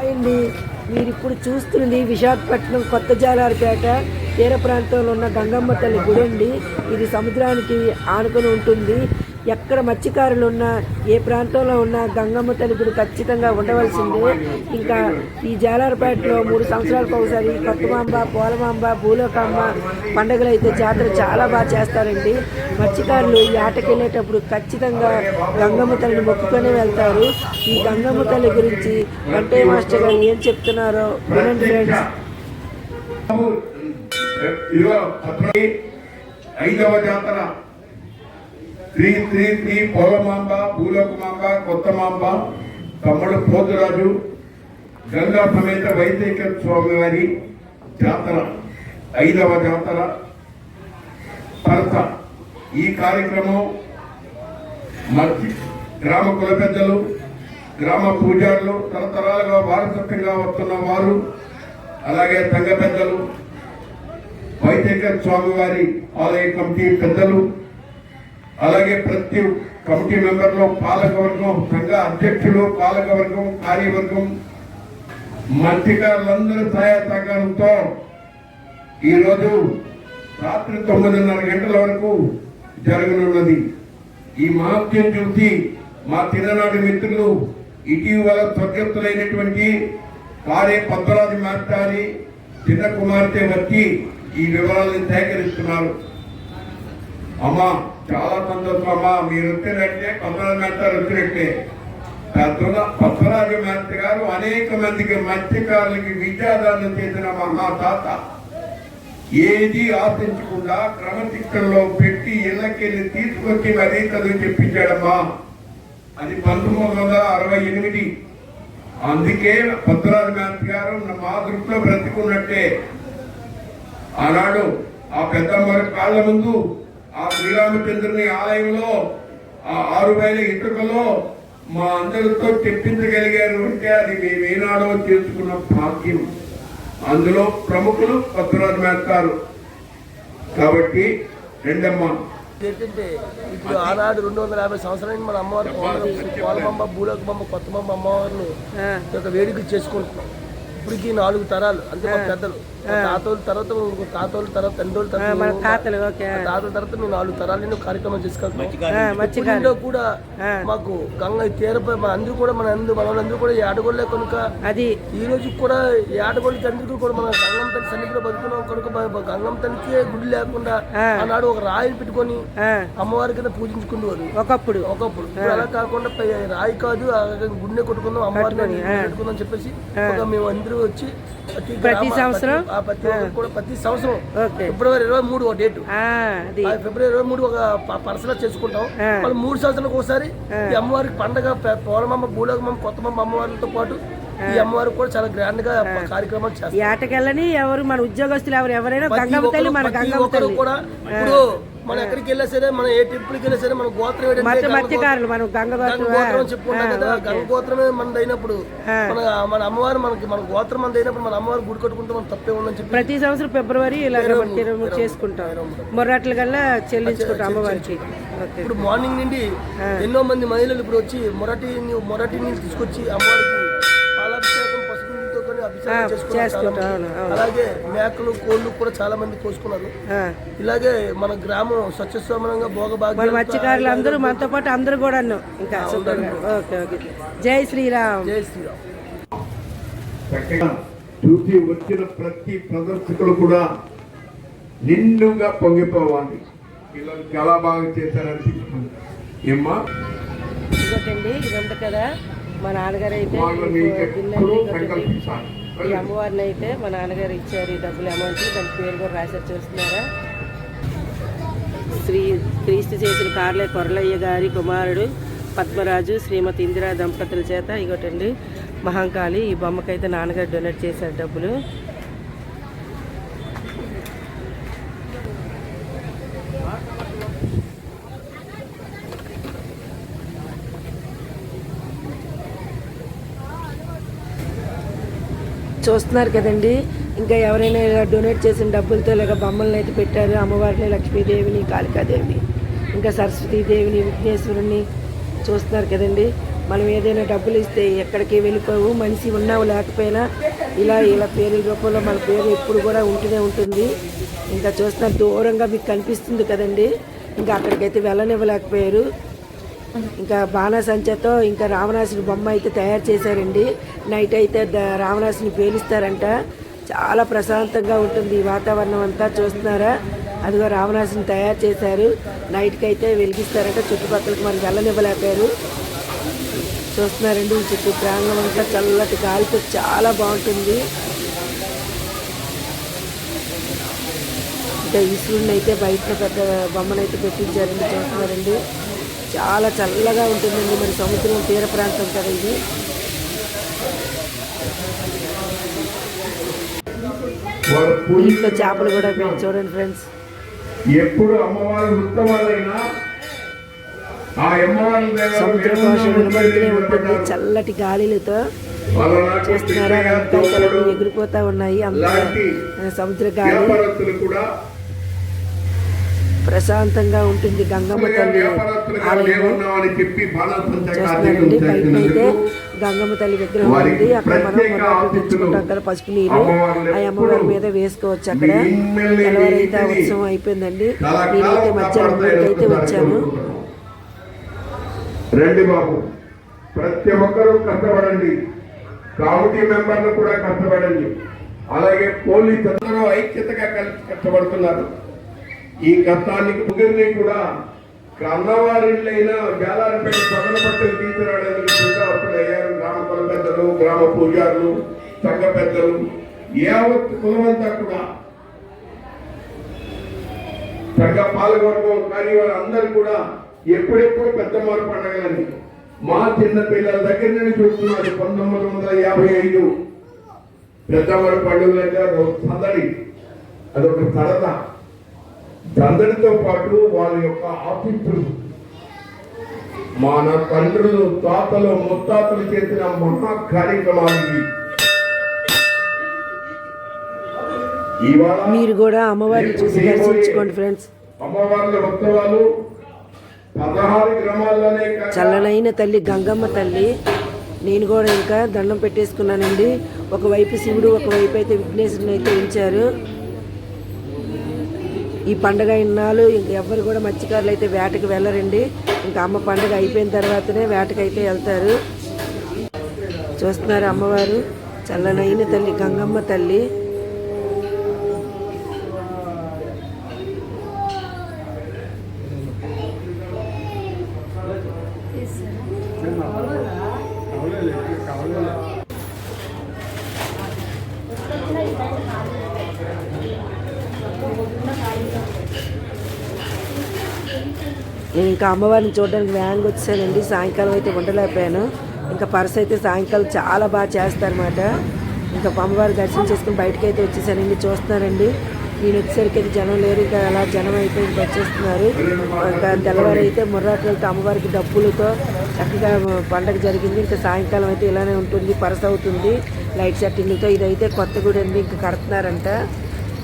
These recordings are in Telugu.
అండి మీరు ఇప్పుడు చూస్తుంది విశాఖపట్నం కొత్త జాలారిపేట తీర ప్రాంతంలో ఉన్న గంగమ్మ తల్లి గుడి అండి. ఇది సముద్రానికి ఆనుకొని ఉంటుంది. ఎక్కడ మత్స్యకారులు ఉన్నా ఏ ప్రాంతంలో ఉన్నా గంగమ్మ తల్లి గుడి ఖచ్చితంగా ఉండవలసిందే. ఇంకా ఈ జాలారపేటలో మూడు సంవత్సరాలకు ఒకసారి కొత్తమాంబ పోలమాంబ భూలోకాంబ పండుగలు అయితే జాతర చాలా బాగా చేస్తారండి. మత్స్యకారులు ఈ ఆటకి వెళ్ళేటప్పుడు ఖచ్చితంగా గంగమ్మ తల్లిని మొక్కుకొని వెళ్తారు. ఈ గంగమ్మ తల్లి గురించి వెంకయ్య మాస్టర్ గారు ఏం చెప్తున్నారో వినండి ఫ్రెండ్స్. ఐదవ జాతర. శ్రీ శ్రీ శ్రీ పొలమాంబ భూలోకమాంబ కొత్తమాంబ తమ్ముడు పోతురాజు గంగా సమేత వైదిక స్వామివారి జాతర ఐదవ జాతర భర్త. ఈ కార్యక్రమం మధ్య గ్రామ కుల పెద్దలు గ్రామ పూజారులు తరతరాలుగా వారసత్వంగా వస్తున్న వారు అలాగే సంఘ పెద్దలు వైద్య స్వామివారి ఆలయ కమిటీ పెద్దలు అలాగే ప్రతి కమిటీ మెంబర్లు పాలకవర్గం సంఘ అధ్యక్షులు పాలకవర్గం కార్యవర్గం మత్స్యకారులందరి సహాయ సహకారంతో ఈరోజు రాత్రి తొమ్మిదిన్నర గంటల వరకు జరగనున్నది. ఈ మహత్యం చూసి మా చిన్ననాటి మిత్రులు ఇటీవల స్వర్గస్థులైనటువంటి కారే పద్మరాజు మాట్లాడి చిన్న కుమార్తె వచ్చి ఈ వివరాలను సేకరిస్తున్నారు. అమ్మా చాలా సంతోషం అమ్మా మీరు వచ్చినట్టే పద్మరాజు మాస్టర్ వచ్చినట్టే పెద్దల పద్మరాజు మాస్టర్ గారు అనేక మందికి మత్స్యకారులకి విద్యాదానం చేసిన మహాతాత ఏది ఆశించకుండా క్రమశిక్షణలో పెట్టి ఇళ్ళకెళ్ళి తీసుకొచ్చి మరీ చదువు చెప్పించాడమ్మా. అది పంతొమ్మిది వందల అరవై ఎనిమిది. అందుకే పద్మరాజు గాంధీ గారు మా దృష్టిలో బ్రతికున్నట్టే. ఆనాడు ఆ పెద్దమ్మ కాళ్ళ ముందు ఆ శ్రీరామచంద్రుని ఆలయంలో ఆ ఆరు వేల ఇటుకలో మా అందరితో చెప్పించగలిగారు అంటే అది మేము ఏనాడో చేసుకున్న భాగ్యం. అందులో ప్రముఖులు భద్రాజు మేస్తారు. కాబట్టి రెండమ్మ. ఏంటంటే ఇప్పుడు ఆనాడు రెండు వందల యాభై సంవత్సరానికి మన అమ్మవారు పోలమమ్మ భూలోకమ్మ కొత్తమమ్మ అమ్మవారిని ఈ యొక్క వేడుక చేసుకుంటున్నాం. ఇప్పటికి నాలుగు తరాలు అంటే మా పెద్దలు. తాతోళ్ళ తర్వాత తాతోళ్ళ తర్వాత తండ్రుల తర్వాత తాతలు మా తర్వాత మేము నాలుగు తరాలు నేను కార్యక్రమం చేసుకెళ్తాం కూడా మాకు గంగ తీరపై మన అందరూ కూడా మన అందరూ మనలందరూ కూడా ఏడగొల్లే కనుక అది. ఈ రోజు కూడా ఏడగొల్లి తండ్రికి కూడా మన గంగం తల్లి సన్నిధిలో బతుకున్నాం కనుక గంగం తల్లికే గుడి లేకుండా ఆనాడు ఒక రాయిని పెట్టుకొని అమ్మవారి కింద పూజించుకునేవారు ఒకప్పుడు. ఒకప్పుడు. అలా కాకుండా రాయి కాదు గుడినే కొట్టుకుందాం అమ్మవారిని పెట్టుకుందాం చెప్పేసి ఒక మేము అందరూ వచ్చి ప్రతి సంవత్సరం? ప్రతి- ఒక్కరు కూడా ప్రతి సంవత్సరం ఫిబ్రవరి ఇరవై మూడు ఒక డేట్. ఫిబ్రవరి ఇరవై మూడు ఒక పర్సనల్ చేసుకుంటాం. ఆ. మళ్ళీ మూడు సంవత్సరాలకు ఒకసారి ఈ అమ్మవారికి పండగ పోలమమ్మ భూలోకమ్మ కొత్తమమ్మ అమ్మవారితో పాటు ఈ అమ్మవారికి కూడా చాలా గ్రాండ్గా కార్యక్రమాలు చేస్తాం. ఈ ఆటకెళ్ళని ఎవరు మన ఉద్యోగస్తులు ఎవరు ఎవరైనా గంగమ్మ మన తల్లి. కూడా ఇప్పుడు మనం ఎక్కడికి వెళ్ళా సరే మనం ఏ టెంపుల్కి వెళ్ళా సరే మన గోత్రం మత్స్యకారులు మనం గంగ గంగ గోత్రం గోత్రం చెప్పుకుంటాం కదా గంగ గోత్రమే మనది అయినప్పుడు మన మన అమ్మవారు మనకి మన గోత్రం మనది అయినప్పుడు మన అమ్మవారు గుడి కట్టుకుంటే మనం తప్పే ఉందని చెప్పి ప్రతి సంవత్సరం ఫిబ్రవరి ఇలాగ చేసుకుంటాం. మొర్రట్ల కల్లా చెల్లించుకుంటాం అమ్మవారికి. ఇప్పుడు మార్నింగ్ నుండి ఎన్నో మంది మహిళలు ఇప్పుడు వచ్చి మొరటి మొరటి నీళ్ళు తీసుకొచ్చి అమ్మవారికి అలాగే మేకలు కోళ్ళు కూడా చాలా మంది కోసుకున్నారు. ఇలాగే మన గ్రామం స్వచ్ఛస్వమనంగా మన భోగభాగ్యం మత్స్యకారులు అందరూ మనతో పాటు అందరూ కూడా ఇంకా శుభ్రంగా ఓకే ఓకే. జై శ్రీరామ్. జై శ్రీరామ్. చూసి వచ్చిన ప్రతి ప్రదర్శకులు కూడా నిండుగా పొంగిపోవాలి. పిల్లలు చాలా బాగా చేశారనిపిస్తుంది ఏమ్మా? ఇంకోటండి ఇదంతా కదా. మా నాన్నగారు అయితే ఈ అమ్మవారిని అయితే మా నాన్నగారు ఇచ్చారు ఈ డబ్బులు అమౌంట్ దాని పేరు కూడా రాశారు చూస్తున్నారా? శ్రీ క్రీస్తు చేసిన కార్లే కొరలయ్య గారి కుమారుడు పద్మరాజు శ్రీమతి ఇందిరా దంపతుల చేత ఇగోటండి మహంకాళి ఈ బొమ్మకైతే నాన్నగారు డొనేట్ చేశారు డబ్బులు. చూస్తున్నారు కదండి. ఇంకా ఎవరైనా ఇలా డొనేట్ చేసిన డబ్బులతో ఇలాగ బొమ్మలను అయితే పెట్టారు. అమ్మవారిని లక్ష్మీదేవిని కాళికాదేవిని ఇంకా సరస్వతీదేవిని విఘ్నేశ్వరుని చూస్తున్నారు కదండి. మనం ఏదైనా డబ్బులు ఇస్తే ఎక్కడికి వెళ్ళిపోవు. మనిషి ఉన్నావు లేకపోయినా ఇలా ఇలా పేరు రూపంలో మన పేరు ఎప్పుడు కూడా ఉంటూనే ఉంటుంది. ఇంకా చూస్తున్నారు దూరంగా మీకు కనిపిస్తుంది కదండి. ఇంకా అక్కడికైతే వెళ్ళనివ్వలేకపోయారు. ఇంకా బాణసంచతో ఇంకా రావణాసుని బొమ్మ అయితే తయారు చేశారండి. నైట్ అయితే రావణాసుని పేలుస్తారంట. చాలా ప్రశాంతంగా ఉంటుంది ఈ వాతావరణం అంతా చూస్తున్నారా? అదిగో రావణాసుని తయారు చేశారు. నైట్కి అయితే వెలిగిస్తారంట. చుట్టుపక్కలకి మనకి వెళ్ళనివ్వలేకారు చూస్తున్నారండి ఈ చుట్టూ ప్రాంగణం అంతా చల్లటి గాలితో చాలా బాగుంటుంది. ఇంకా ఈశ్వరుని అయితే బయట పెద్ద బొమ్మనైతే పెట్టించారండి చూస్తున్నారండి. చాలా చల్లగా ఉంటుందండి మరి సముద్రం తీర ప్రాంతం కదా ఇది. దీంట్లో చేపలు కూడా చూడండి ఫ్రెండ్స్. ఎప్పుడు అమ్మవారు ఉత్తమాలైనా సముద్ర భాష ఉంటుంది చల్లటి గాలిలతో. చూస్తున్నారా? ఎగిరిపోతా ఉన్నాయి అంత. సముద్ర గాలి. ప్రశాంతంగా ఉంటుంది గంగమ్మ తల్లి. ఆలయం చూస్తున్నారండి బయట అయితే గంగమ్మ తల్లి విగ్రహం ఉంది. అక్కడ మనం తెచ్చుకుంటాం కదా పసుపు నీరు ఆ అమ్మవారి మీద వేసుకోవచ్చు అక్కడ. తెల్లవారైతే ఉత్సవం అయిపోయిందండి. నేనైతే మధ్యాహ్నం ఒకసారి వచ్చాను. రండి బాబు. ప్రతి ఒక్కరూ కష్టపడండి. కమిటీ మెంబర్లు కూడా కష్టపడండి. అలాగే పోలీసు అందరూ ఐక్యతగా కలిసి కష్టపడుతున్నారు. ఈ కష్టానికి ముగ్గురిని కూడా అన్నవారిళ్ళైనా జాలారిపేట సదన పట్టుకు తీసుకురావడానికి సిద్ధపడుతున్న అయ్యారు. గ్రామ కుల పెద్దలు గ్రామ పూజారులు సంఘ పెద్దలు యావత్ కులమంతా కూడా. సంఘ పాలకవర్గం కానీ వాళ్ళందరూ కూడా ఎప్పుడెప్పుడు పెద్ద మార్పు పండగలని మా చిన్న పిల్లల దగ్గర నుంచి చూస్తున్నారు. పంతొమ్మిది వందల యాభై ఐదు పెద్దవారి పండుగలంటే అదొక సందడి అదొక సరదా. సందడితో పాటు వాళ్ళ యొక్క ఆఫీసులు మన తండ్రులు తాతలు ముత్తాతలు చేసిన మహా కార్యక్రమాలు ఇవి. మీరు కూడా అమ్మవారిని చూసి దర్శించుకోండి ఫ్రెండ్స్ అమ్మవార్ల ఉత్సవాలు పదహారు గ్రామాల్లోనే చల్లనైన తల్లి గంగమ్మ తల్లి నేను కూడా ఇంకా దండం పెట్టేసుకున్నానండి ఒకవైపు శివుడు ఒకవైపు అయితే విఘ్నేశ్వరుని అయితే ఉంచారు ఈ పండగ ఇన్నాళ్ళు ఇంకా ఎవ్వరు కూడా మత్స్యకారులు అయితే వేటకి వెళ్ళరండి. ఇంకా అమ్మ పండగ అయిపోయిన తర్వాతనే వేటకి అయితే వెళ్తారు. చూస్తున్నారు అమ్మవారు. చల్లనైన తల్లి గంగమ్మ తల్లి. కావాలి ఇంకా అమ్మవారిని చూడడానికి వ్యాన్కి వచ్చానండి. సాయంకాలం అయితే ఉండలేకపోయాను. ఇంకా పర్స్ అయితే సాయంకాలం చాలా బాగా చేస్తారన్నమాట. ఇంకా అమ్మవారి దర్శనం చేసుకుని బయటకు అయితే వచ్చేసానండి చూస్తున్నారండి. నేను వచ్చేసరికి అయితే జనం లేరు. ఇంకా అలా జనం అయితే ఇంకా వచ్చేస్తున్నారు. ఇంకా తెల్లవారు అయితే ముర్రాకులతో అమ్మవారికి డబ్బులతో చక్కగా పండగ జరిగింది. ఇంకా సాయంకాలం అయితే ఇలానే ఉంటుంది. పరస అవుతుంది. లైట్ సెట్టింగ్తో ఇదైతే కొత్త గుడి అండి. ఇంకా కడుతున్నారంట.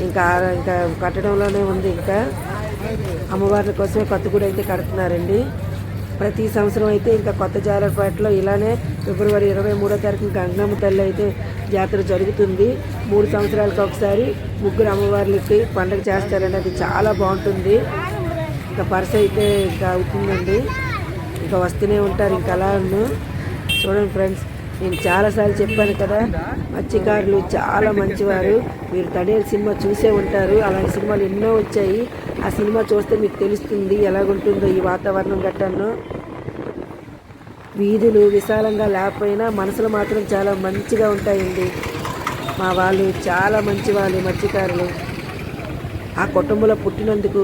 ఇంకా ఇంకా కట్టడంలోనే ఉంది ఇంకా. అమ్మవార్ల కోసమే కొత్త గుడి అయితే కడుతున్నారండి. ప్రతి సంవత్సరం అయితే ఇంకా కొత్త జాలపేటలో ఇలానే ఫిబ్రవరి ఇరవై మూడో తారీఖు గంగమ్మ తల్లి అయితే జాతర జరుగుతుంది. మూడు సంవత్సరాలకు ఒకసారి ముగ్గురు అమ్మవార్లకి పండగ చేస్తారండి అది చాలా బాగుంటుంది. ఇంకా పర్స్ అయితే ఇంకా అవుతుందండి. ఇంకా వస్తూనే ఉంటారు ఇంకా అలా చూడండి ఫ్రెండ్స్ నేను చాలాసార్లు చెప్పాను కదా మత్స్యకారులు చాలా మంచివారు. మీరు తడేరు సినిమా చూసే ఉంటారు. అలాంటి సినిమాలు ఎన్నో వచ్చాయి. ఆ సినిమా చూస్తే మీకు తెలుస్తుంది ఎలాగుంటుందో ఈ వాతావరణం గట్టను. వీధులు విశాలంగా లేకపోయినా మనసులు మాత్రం చాలా మంచిగా ఉంటాయండి. మా వాళ్ళు చాలా మంచి వాళ్ళు మత్స్యకారులు ఆ కుటుంబంలో పుట్టినందుకు